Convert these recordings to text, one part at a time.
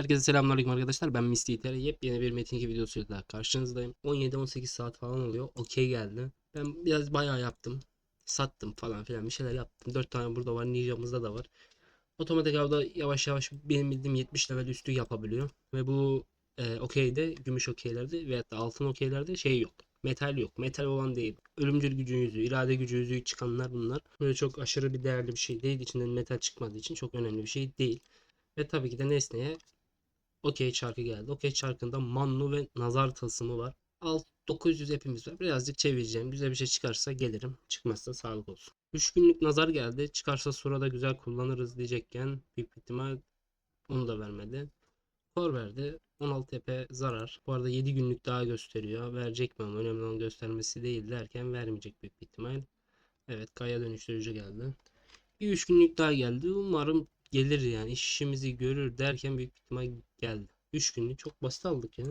Herkese selamünaleyküm arkadaşlar. Ben Misty İter. Yepyeni bir Metin 2 videosuyla karşınızdayım. 17-18 saat falan oluyor. Okey geldi. Ben biraz bayağı yaptım. Sattım falan filan bir şeyler yaptım. 4 tane burada var. Ninja'mızda da var. Otomatik avda yavaş yavaş benim bildiğim 70 level üstü yapabiliyor. Ve bu e, okeyde, gümüş okeylerde veyahut da altın okeylerde şey yok. Metal yok. Metal olan değil. Ölümcül gücün yüzüğü, irade gücü yüzüğü çıkanlar bunlar. Böyle çok aşırı bir değerli bir şey değil. İçinden metal çıkmadığı için çok önemli bir şey değil. Ve tabii ki de nesneye Okey çarkı geldi. Okey çarkında Mannu ve Nazar tılsımı var. Alt 900 hepimiz var. Birazcık çevireceğim. Güzel bir şey çıkarsa gelirim. Çıkmazsa sağlık olsun. 3 günlük nazar geldi. Çıkarsa surada güzel kullanırız diyecekken büyük ihtimal onu da vermedi. Kor verdi. 16 TP zarar. Bu arada 7 günlük daha gösteriyor. Verecek mi ama önemli olan göstermesi değil derken vermeyecek büyük ihtimal. Evet kaya dönüştürücü geldi. Bir 3 günlük daha geldi. Umarım gelir yani işimizi görür derken büyük ihtimal geldi. 3 günlük çok basit aldık ya.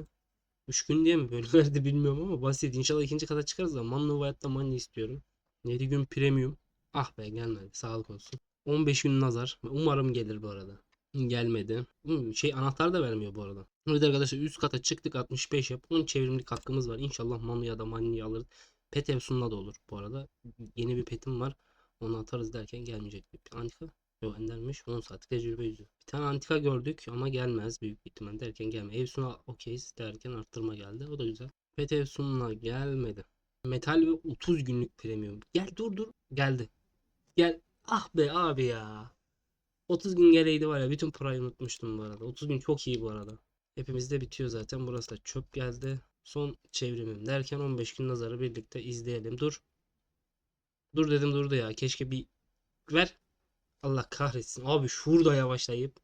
3 gün diye mi böyle bilmiyorum ama basit. İnşallah ikinci kata çıkarız da Manlı hayatta Money istiyorum. 7 gün premium. Ah be gelmedi. Sağlık olsun. 15 gün nazar. Umarım gelir bu arada. Gelmedi. Şey anahtar da vermiyor bu arada. Evet arkadaşlar üst kata çıktık 65 yap. 10 çevrimlik hakkımız var. İnşallah Manu ya da Mani'yi alırız. Pet Efsun'la da olur bu arada. Yeni bir petim var. Onu atarız derken gelmeyecek bir antika. Endermiş 10 saatlik tecrübe yüzü. Bir tane antika gördük ama gelmez büyük ihtimal derken gelme. Evsun'a okeyiz derken arttırma geldi. O da güzel. Pet Evsun'la gelmedi. Metal ve 30 günlük premium. Gel dur dur. Geldi. Gel. Ah be abi ya. 30 gün geleydi var ya bütün parayı unutmuştum bu arada. 30 gün çok iyi bu arada. Hepimizde bitiyor zaten. Burası da çöp geldi. Son çevrimim derken 15 gün nazarı birlikte izleyelim. Dur. Dur dedim durdu ya. Keşke bir ver. Allah kahretsin. Abi şurada yavaşlayıp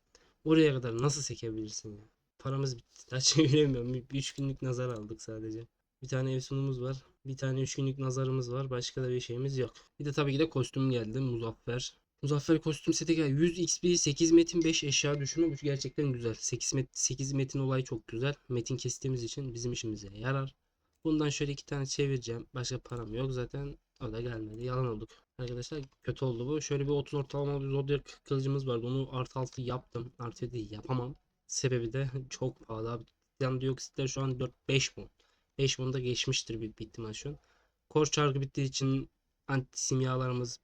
oraya kadar nasıl sekebilirsin ya? Paramız bitti. Daha çeviremiyorum. 3 günlük nazar aldık sadece. Bir tane ev sunumuz var. Bir tane 3 günlük nazarımız var. Başka da bir şeyimiz yok. Bir de tabii ki de kostüm geldi. Muzaffer. Muzaffer kostüm seti geldi. 100 XP, 8 metin, 5 eşya düşürme. Bu gerçekten güzel. 8, met 8 metin olayı çok güzel. Metin kestiğimiz için bizim işimize yarar. Bundan şöyle iki tane çevireceğim. Başka param yok zaten. O da gelmedi. Yalan olduk. Arkadaşlar kötü oldu bu. Şöyle bir 30 ortalama bir Zodiac kılıcımız vardı. Onu artı 6 yaptım. Artı 7 yapamam. Sebebi de çok pahalı abi. Titan dioksitler şu an 4-5 mon. 5 monda geçmiştir büyük bir ihtimal şu an. Kor çarkı bittiği için anti simyalarımız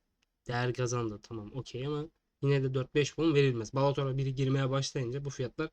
değer kazandı. Tamam okey ama yine de 4-5 mon verilmez. Balatora biri girmeye başlayınca bu fiyatlar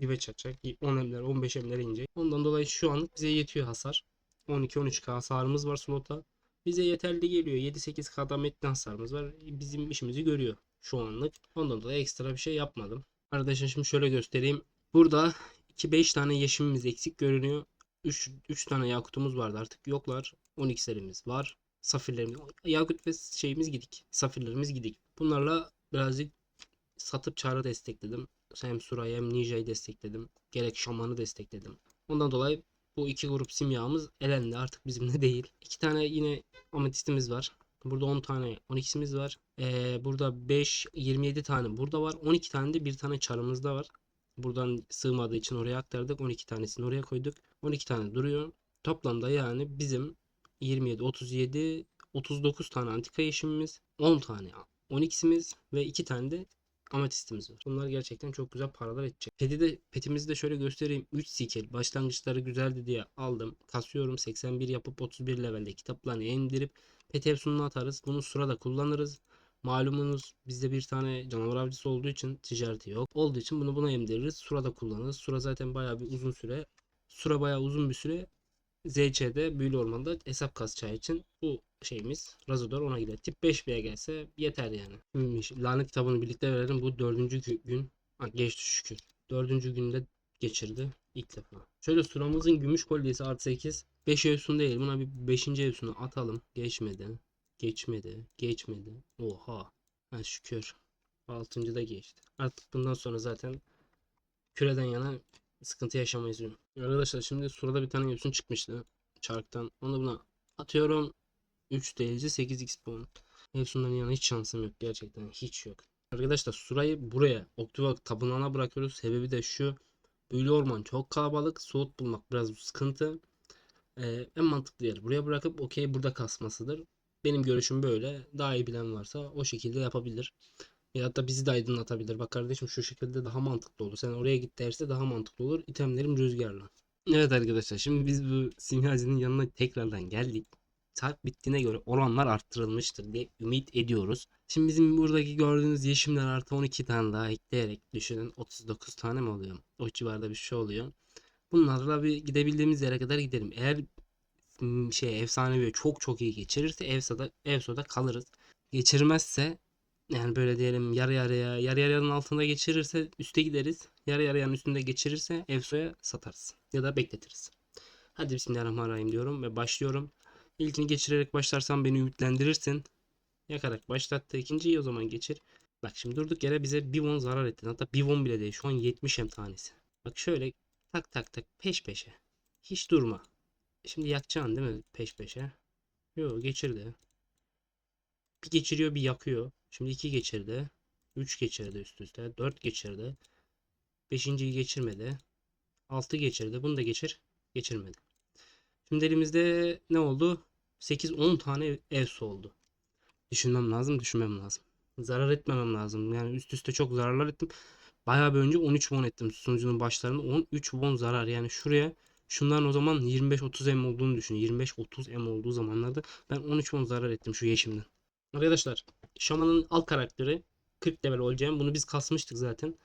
dibe çatacak. 10 emler 15 emlere inecek. Ondan dolayı şu anlık bize yetiyor hasar. 12-13k hasarımız var slota. Bize yeterli geliyor. 7-8 kadar metni hasarımız var. Bizim işimizi görüyor şu anlık. Ondan dolayı ekstra bir şey yapmadım. Arkadaşlar şimdi şöyle göstereyim. Burada 2-5 tane yeşimimiz eksik görünüyor. 3, 3 tane yakutumuz vardı artık yoklar. 12'lerimiz var. Safirlerimiz. Yakut ve şeyimiz gidik. Safirlerimiz gidik. Bunlarla birazcık satıp çağrı destekledim. Hem Sura'yı hem Ninja'yı destekledim. Gerek Şaman'ı destekledim. Ondan dolayı bu iki grup simyamız elendi artık bizimle değil. İki tane yine ametistimiz var. Burada 10 tane 12'simiz var. Ee, burada 5 27 tane burada var. 12 tane de bir tane çarımız da var. Buradan sığmadığı için oraya aktardık. 12 tanesini oraya koyduk. 12 tane duruyor. Toplamda yani bizim 27 37 39 tane antika yeşimimiz, 10 tane 12'simiz ve 2 tane de ametistimiz var. Bunlar gerçekten çok güzel paralar edecek. Peti de, petimizi de şöyle göstereyim. 3 skill. Başlangıçları güzeldi diye aldım. Kasıyorum. 81 yapıp 31 levelde kitaplarını indirip pet efsununu atarız. Bunu sırada kullanırız. Malumunuz bizde bir tane canavar avcısı olduğu için ticareti yok. Olduğu için bunu buna emdiririz. Surada kullanırız. Sura zaten bayağı bir uzun süre. Sura bayağı uzun bir süre ZC'de Büyülü Orman'da hesap kasacağı için bu şeyimiz Razodor ona gider. Tip 5 bile gelse yeter yani. Lanet kitabını birlikte verelim. Bu dördüncü gü- gün. Ha, geçti şükür. Dördüncü günde geçirdi. ilk defa. Şöyle suramızın gümüş kolyesi artı 8. 5 evsun değil. Buna bir 5. evsunu atalım. Geçmedi. Geçmedi. Geçmedi. Oha. Ha şükür. 6. da geçti. Artık bundan sonra zaten küreden yana sıkıntı yaşamayız. diyorum. Arkadaşlar şimdi surada bir tane evsun çıkmıştı. Çarktan. Onu buna atıyorum. 3 DLC 8x puan. Efsunların yanına hiç şansım yok gerçekten hiç yok. Arkadaşlar surayı buraya Oktuva tapınağına bırakıyoruz. Sebebi de şu. Büyülü orman çok kalabalık. Soğut bulmak biraz sıkıntı. Ee, en mantıklı yer buraya bırakıp okey burada kasmasıdır. Benim görüşüm böyle. Daha iyi bilen varsa o şekilde yapabilir. Ya da bizi de aydınlatabilir. Bak kardeşim şu şekilde daha mantıklı olur. Sen oraya git derse daha mantıklı olur. İtemlerim rüzgarla. Evet arkadaşlar şimdi biz bu simyacının yanına tekrardan geldik. Saat bittiğine göre oranlar arttırılmıştır diye ümit ediyoruz. Şimdi bizim buradaki gördüğünüz yeşimler artı 12 tane daha ekleyerek düşünün 39 tane mi oluyor? O civarda bir şey oluyor. Bunlarla bir gidebildiğimiz yere kadar gidelim. Eğer şey efsanevi çok çok iyi geçirirse Evsa'da Evso'da kalırız. Geçirmezse yani böyle diyelim yarı yarıya yarı yarıyanın altında geçirirse üste gideriz. Yarı yarıyanın üstünde geçirirse Evso'ya satarız ya da bekletiriz. Hadi bismillahirrahmanirrahim diyorum ve başlıyorum. İlkini geçirerek başlarsam beni ümitlendirirsin. Yakarak başlattı. İkinciyi o zaman geçir. Bak şimdi durduk yere bize bir won zarar ettin. Hatta bir won bile değil. Şu an 70 hem tanesi. Bak şöyle tak tak tak peş peşe. Hiç durma. Şimdi yakacaksın değil mi peş peşe? Yo geçirdi. Bir geçiriyor bir yakıyor. Şimdi iki geçirdi. 3 geçirdi üst üste. 4 geçirdi. 5.yi geçirmedi. 6 geçirdi. Bunu da geçir. Geçirmedi. Şimdi elimizde ne oldu? 8-10 tane evsu oldu. Düşünmem lazım, düşünmem lazım. Zarar etmemem lazım. Yani üst üste çok zararlar ettim. Bayağı bir önce 13 won ettim sunucunun başlarında. 13 won zarar. Yani şuraya şundan o zaman 25-30 M olduğunu düşün. 25-30 M olduğu zamanlarda ben 13 won zarar ettim şu yeşimden. Arkadaşlar şamanın alt karakteri 40 level olacağım. Bunu biz kasmıştık zaten.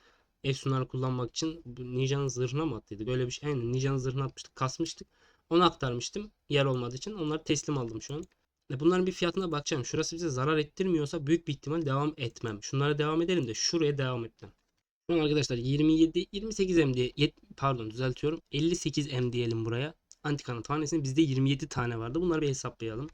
Efsunlar kullanmak için bu Ninja'nın zırhına mı attıydık? Öyle bir şey. Aynen Ninja'nın zırhına atmıştık. Kasmıştık. Onu aktarmıştım. Yer olmadığı için. Onları teslim aldım şu an. E bunların bir fiyatına bakacağım. Şurası bize zarar ettirmiyorsa büyük bir ihtimal devam etmem. Şunlara devam edelim de şuraya devam etmem. Şu an arkadaşlar 27 28 M diye yet- pardon düzeltiyorum. 58 M diyelim buraya. Antikanın tanesini bizde 27 tane vardı. Bunları bir hesaplayalım.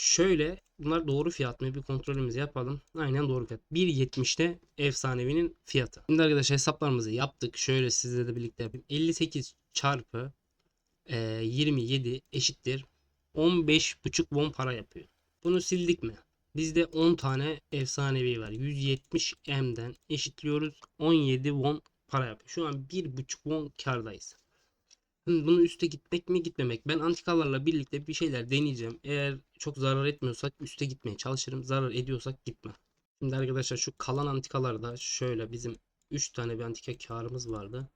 Şöyle bunlar doğru fiyat mı bir kontrolümüzü yapalım. Aynen doğru fiyat. 1.70'te efsanevinin fiyatı. Şimdi arkadaşlar hesaplarımızı yaptık. Şöyle sizle de birlikte yapayım. 58 çarpı e, 27 eşittir 15,5 won para yapıyor. Bunu sildik mi? Bizde 10 tane efsanevi var. 170 M'den eşitliyoruz. 17 won para yapıyor. Şu an 1,5 won kardayız. Şimdi bunun üste gitmek mi gitmemek? Ben antikalarla birlikte bir şeyler deneyeceğim. Eğer çok zarar etmiyorsak üste gitmeye çalışırım. Zarar ediyorsak gitmem. Şimdi arkadaşlar şu kalan antikalarda şöyle bizim 3 tane bir antika karımız vardı.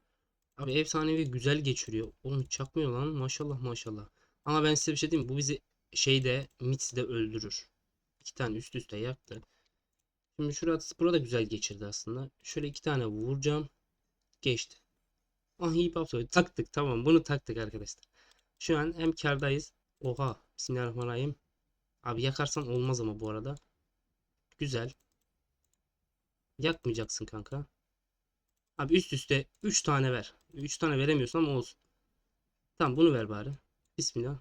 Abi efsanevi güzel geçiriyor. Oğlum çakmıyor lan. Maşallah maşallah. Ama ben size bir şey diyeyim? Bu bizi şeyde Mits'de öldürür. İki tane üst üste yaktı. Şimdi şurada burada güzel geçirdi aslında. Şöyle iki tane vuracağım. Geçti. Ah iyi söyledi. Taktık tamam bunu taktık arkadaşlar. Şu an hem kardayız. Oha. Bismillahirrahmanirrahim. Abi yakarsan olmaz ama bu arada. Güzel. Yakmayacaksın kanka. Abi üst üste 3 tane ver. 3 tane veremiyorsun ama olsun. Tamam bunu ver bari. Bismillah.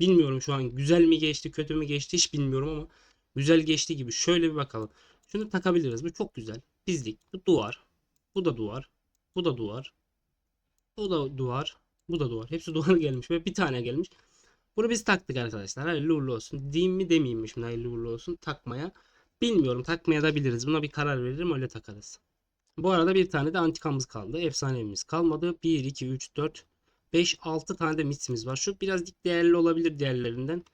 Bilmiyorum şu an güzel mi geçti kötü mü geçti hiç bilmiyorum ama güzel geçti gibi. Şöyle bir bakalım. Şunu takabiliriz. Bu çok güzel. Bizlik. Bu duvar. Bu da duvar. Bu da duvar. Bu da duvar. Bu da duvar. Hepsi duvar gelmiş ve bir tane gelmiş. Bunu biz taktık arkadaşlar. Hayırlı uğurlu olsun. Diyeyim mi demeyeyim mi şimdi hayırlı uğurlu olsun. Takmaya. Bilmiyorum. Takmaya da biliriz. Buna bir karar veririm öyle takarız. Bu arada bir tane de antikamız kaldı. Efsanemiz kalmadı. 1, 2, 3, 4, 5, 6 tane de mitsimiz var. Şu birazcık değerli olabilir diğerlerinden.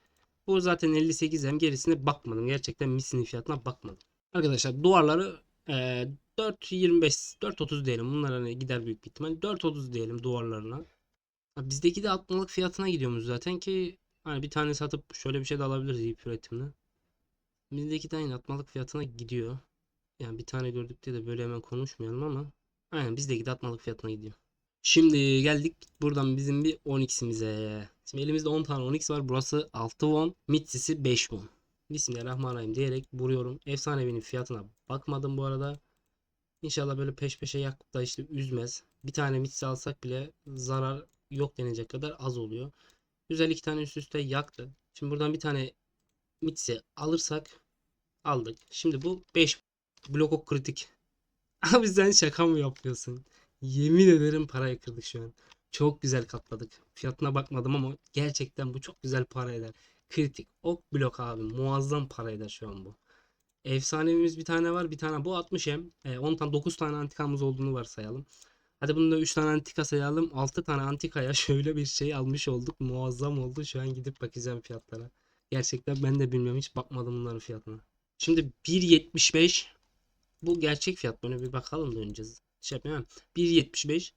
Bu zaten 58 hem gerisine bakmadım. Gerçekten mitsinin fiyatına bakmadım. Arkadaşlar duvarları e, 4.25 4.30 diyelim. Bunlar hani gider büyük bir ihtimal. 4.30 diyelim duvarlarına. Bizdeki de atmalık fiyatına gidiyormuş zaten ki hani bir tane satıp şöyle bir şey de alabiliriz ip üretimle. Bizdeki de aynı atmalık fiyatına gidiyor. Yani bir tane gördük diye de böyle hemen konuşmayalım ama aynen bizdeki de atmalık fiyatına gidiyor. Şimdi geldik buradan bizim bir 10x'imize. Şimdi elimizde 10 tane 10x var. Burası 6 won. Mitsisi 5 won. Bismillahirrahmanirrahim diyerek vuruyorum. Efsanevi'nin fiyatına bakmadım bu arada. İnşallah böyle peş peşe yakıp da işte üzmez. Bir tane mitsi alsak bile zarar yok denecek kadar az oluyor. Güzel iki tane üst üste yaktı. Şimdi buradan bir tane mitsi alırsak aldık. Şimdi bu 5 blok kritik. Abi sen şaka mı yapıyorsun? Yemin ederim parayı kırdık şu an. Çok güzel katladık. Fiyatına bakmadım ama gerçekten bu çok güzel para eder. Kritik. Ok blok abi. Muazzam para eder şu an bu. Efsanemiz bir tane var. Bir tane bu 60 hem. E, 10 tane 9 tane antikamız olduğunu varsayalım. Hadi bunda 3 tane antika sayalım. 6 tane antikaya şöyle bir şey almış olduk. Muazzam oldu. Şu an gidip bakacağım fiyatlara. Gerçekten ben de bilmiyorum. Hiç bakmadım bunların fiyatına. Şimdi 1.75 Bu gerçek fiyat. Böyle bir bakalım da önce. Şey yapayım. 1.75.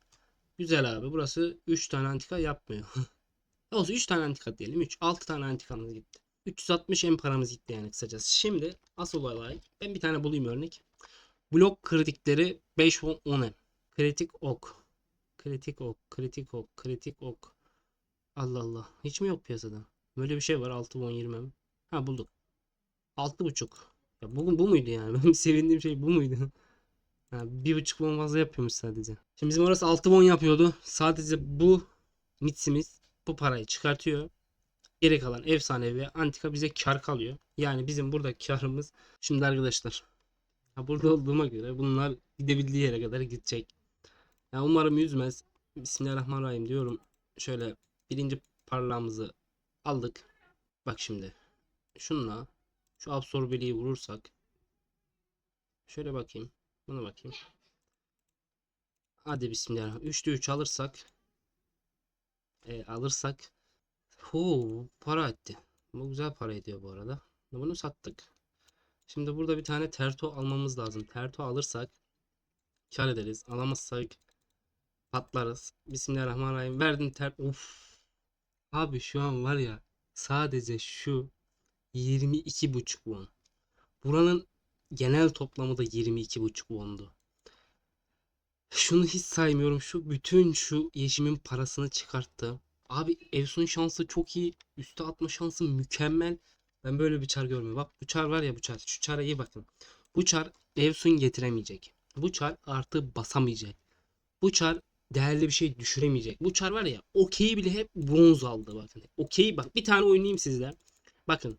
Güzel abi. Burası 3 tane antika yapmıyor. Olsun 3 tane antika diyelim. 3. 6 tane antikamız gitti. 360 en paramız gitti yani kısacası. Şimdi asıl olay. Ben bir tane bulayım örnek. Blok kritikleri 5 10 10 M. Kritik ok. Kritik ok. Kritik ok. Kritik ok. Allah Allah. Hiç mi yok piyasada? Böyle bir şey var. 6 10 20 M. Ha bulduk. 6.5. Ya bugün bu muydu yani? Benim sevindiğim şey bu muydu? Ha, bir buçuk won fazla yapıyormuş sadece. Şimdi bizim orası 6 won yapıyordu. Sadece bu mitsimiz bu parayı çıkartıyor. Geri kalan efsane ve antika bize kar kalıyor. Yani bizim burada karımız şimdi arkadaşlar ha burada olduğuma göre bunlar gidebildiği yere kadar gidecek. Ya umarım yüzmez. Bismillahirrahmanirrahim diyorum. Şöyle birinci parlağımızı aldık. Bak şimdi. Şunla şu absorbeliği vurursak şöyle bakayım. Buna bakayım. Hadi bismillahirrahmanirrahim. 3'te 3 alırsak e, alırsak Huu, para etti. Bu güzel para ediyor bu arada. Bunu sattık. Şimdi burada bir tane terto almamız lazım. Terto alırsak kar ederiz. Alamazsak patlarız. Bismillahirrahmanirrahim. Verdim ter... Of. Abi şu an var ya sadece şu 22,5 won. Buranın genel toplamı da 22,5 wondu. Şunu hiç saymıyorum. Şu bütün şu yeşimin parasını çıkarttı. Abi Evsun şansı çok iyi. Üste atma şansı mükemmel. Ben böyle bir çar görmüyorum. Bak bu çar var ya bu çar. Şu çara iyi bakın. Bu çar Evsun getiremeyecek. Bu çar artı basamayacak. Bu çar değerli bir şey düşüremeyecek. Bu çar var ya okeyi bile hep bronz aldı bakın. Okeyi bak bir tane oynayayım sizle. Bakın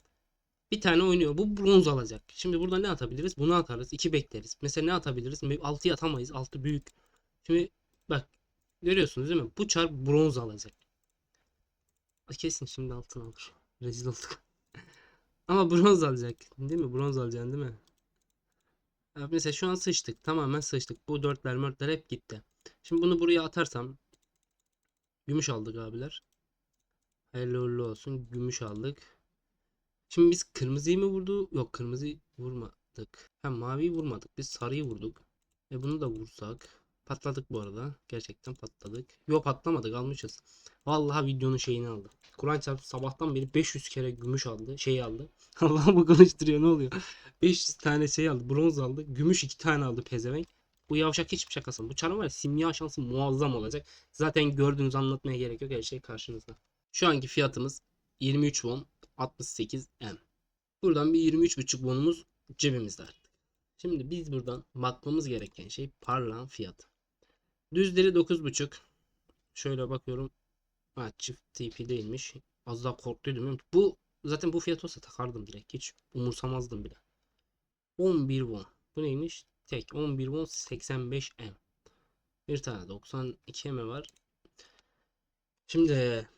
bir tane oynuyor. Bu bronz alacak. Şimdi burada ne atabiliriz? Bunu atarız. 2 bekleriz. Mesela ne atabiliriz? 6'yı atamayız. 6 büyük. Şimdi bak görüyorsunuz değil mi? Bu çar bronz alacak. Kesin şimdi altın alır. Rezil olduk. Ama bronz alacak. Değil mi? Bronz alacaksın değil mi? Mesela şu an sıçtık. Tamamen sıçtık. Bu dörtler mörtler hep gitti. Şimdi bunu buraya atarsam gümüş aldık abiler. Hayırlı uğurlu olsun. Gümüş aldık. Şimdi biz kırmızıyı mı vurdu? Yok kırmızıyı vurmadık. Hem maviyi vurmadık. Biz sarıyı vurduk. E bunu da vursak. Patladık bu arada. Gerçekten patladık. Yok patlamadık almışız. Vallahi videonun şeyini aldı. Kur'an çarptı sabahtan beri 500 kere gümüş aldı. Şey aldı. Allah bu konuşturuyor ne oluyor? 500 tane şey aldı. Bronz aldı. Gümüş 2 tane aldı pezevenk. Bu yavşak hiçbir şakası. Bu çarın var ya simya şansı muazzam olacak. Zaten gördüğünüz anlatmaya gerek yok. Her şey karşınızda. Şu anki fiyatımız 23 won 68 M. Buradan bir 23,5 wonumuz cebimizde artık. Şimdi biz buradan bakmamız gereken şey parlağın fiyatı. Düzleri 9,5. Şöyle bakıyorum. Ha çift TP değilmiş. Az daha korktuydum. Bu zaten bu fiyat olsa takardım direkt. Hiç umursamazdım bile. 11 won. Bu neymiş? Tek 11 won 85 M. Bir tane 92 M var. Şimdi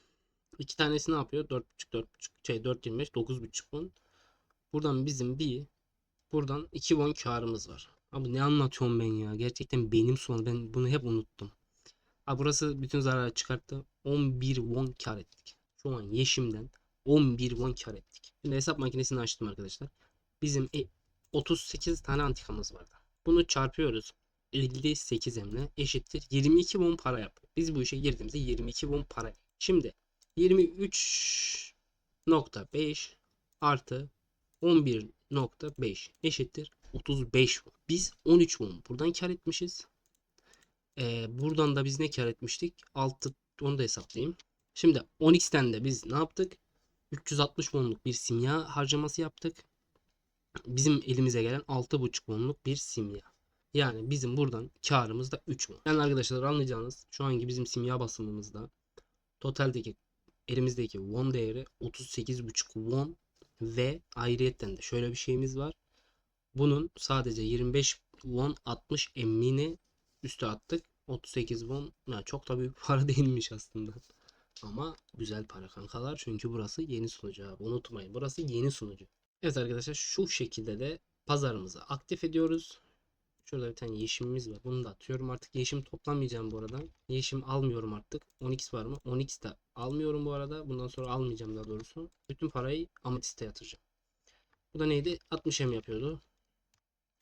iki tanesi ne yapıyor? 4.5 4.5 şey 4.25 9.5 won. Buradan bizim bir buradan 2 won karımız var. Abi ne anlatıyorum ben ya? Gerçekten benim son. Ben bunu hep unuttum. Ha burası bütün zararı çıkarttı. 11 won kar ettik. Şu an Yeşim'den 11 won kar ettik. Şimdi hesap makinesini açtım arkadaşlar. Bizim e, 38 tane antikamız vardı. Bunu çarpıyoruz. 58 emle eşittir 22 won para yap. Biz bu işe girdiğimizde 22 won para. Şimdi 23.5 artı 11.5 eşittir 35 won. Biz 13 won buradan kar etmişiz. Ee, buradan da biz ne kar etmiştik? 6 onu da hesaplayayım. Şimdi 10x'ten de biz ne yaptık? 360 wonluk bir simya harcaması yaptık. Bizim elimize gelen 6.5 wonluk bir simya. Yani bizim buradan karımız da 3 won. Yani arkadaşlar anlayacağınız şu anki bizim simya basımımızda totaldeki elimizdeki won değeri 38.5 won ve ayrıyetten de şöyle bir şeyimiz var. Bunun sadece 25 won 60 emmini üste attık. 38 won yani çok da büyük para değilmiş aslında. Ama güzel para kankalar çünkü burası yeni sunucu abi unutmayın burası yeni sunucu. Evet arkadaşlar şu şekilde de pazarımızı aktif ediyoruz. Şurada bir tane yeşimimiz var. Bunu da atıyorum. Artık yeşim toplamayacağım bu arada. Yeşim almıyorum artık. 10x var mı? 10x de almıyorum bu arada. Bundan sonra almayacağım daha doğrusu. Bütün parayı ametiste yatıracağım. Bu da neydi? 60 em yapıyordu.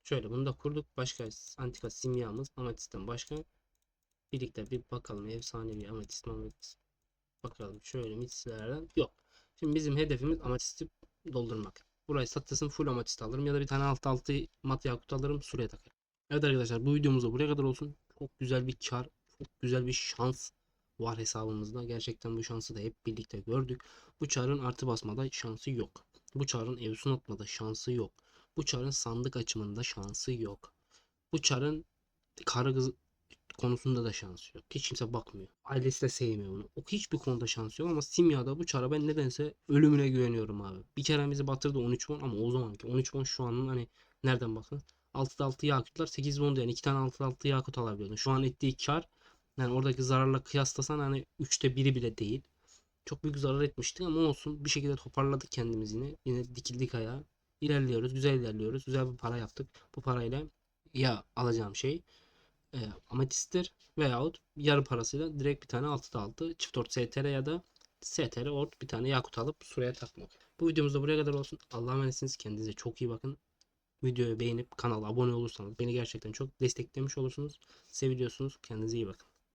Şöyle bunu da kurduk. Başka antika simyamız amatisten başka. Birlikte bir bakalım efsanevi amatist amatist. Bakalım şöyle mislerden yok. Şimdi bizim hedefimiz amatisti doldurmak. Burayı satılsın full amatist alırım ya da bir tane alt altı mat yakut alırım suraya takarım. Evet arkadaşlar bu videomuz da buraya kadar olsun. Çok güzel bir kar, çok güzel bir şans var hesabımızda. Gerçekten bu şansı da hep birlikte gördük. Bu çarın artı basmada şansı yok. Bu çarın evsun atmada şansı yok. Bu çarın sandık açımında şansı yok. Bu çarın karı kız konusunda da şansı yok. Hiç kimse bakmıyor. Ailesi de sevmiyor bunu. O hiçbir konuda şansı yok ama Simya'da bu çara ben nedense ölümüne güveniyorum abi. Bir kere bizi batırdı 13 won ama o zamanki 13 won şu anın hani nereden bakın 6'da 6 yakutlar 8 won yani 2 tane 6'da 6 yakut alabiliyordun. Şu an ettiği kar yani oradaki zararla kıyaslasan hani 3'te 1'i bile değil. Çok büyük zarar etmiştik ama olsun bir şekilde toparladık kendimizi yine. Yine dikildik ayağa. İlerliyoruz, güzel ilerliyoruz. Güzel bir para yaptık. Bu parayla ya alacağım şey e, ametisttir veyahut yarı parasıyla direkt bir tane 6'da 6 çift ort STR ya da STR ort bir tane yakut alıp suraya takmak. Bu videomuz da buraya kadar olsun. Allah'a emanetsiniz. Kendinize çok iyi bakın. Videoyu beğenip kanala abone olursanız beni gerçekten çok desteklemiş olursunuz. Seviliyorsunuz. Kendinize iyi bakın.